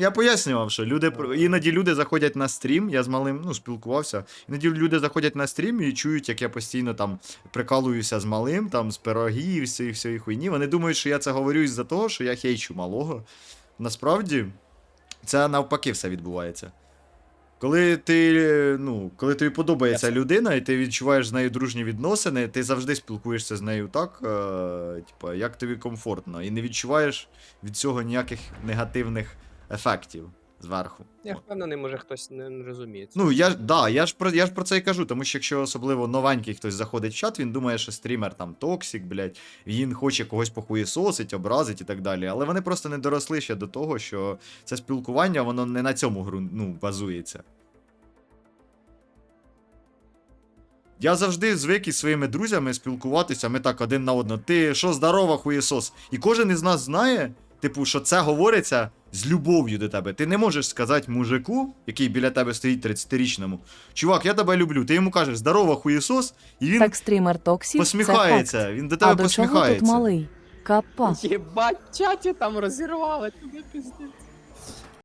Я пояснював, що люди іноді люди заходять на стрім, я з малим ну, спілкувався. Іноді люди заходять на стрім і чують, як я постійно там прикалуюся з малим, там з пирогів, всієї всієї хуйні. Вони думають, що я це говорю із-за того, що я хейчу малого. Насправді, це навпаки все відбувається. Коли ти, ну, коли тобі подобається людина, і ти відчуваєш з нею дружні відносини, ти завжди спілкуєшся з нею так, е, типа, як тобі комфортно, і не відчуваєш від цього ніяких негативних ефектів зверху. Я впевнений, може хтось не розуміє. це. Ну, я ж да, я ж про я ж про це і кажу, тому що якщо особливо новенький хтось заходить в чат, він думає, що стрімер там токсик, блядь, він хоче когось похуєсосить, образить і так далі. Але вони просто не доросли ще до того, що це спілкування, воно не на цьому гру, ну, базується. Я завжди звик із своїми друзями спілкуватися, ми так один на одного. Ти що, здорова, хуєсос? І кожен із нас знає, типу, що це говориться з любов'ю до тебе. Ти не можеш сказати мужику, який біля тебе стоїть 30-річному, чувак, я тебе люблю. Ти йому кажеш здорова, хуєсос, і він Так стрімер Токсі. посміхається. Він до А тебе до чого тут посміхається. малий? Капа. Єбать, чаті там розірвали, тобі пиздець.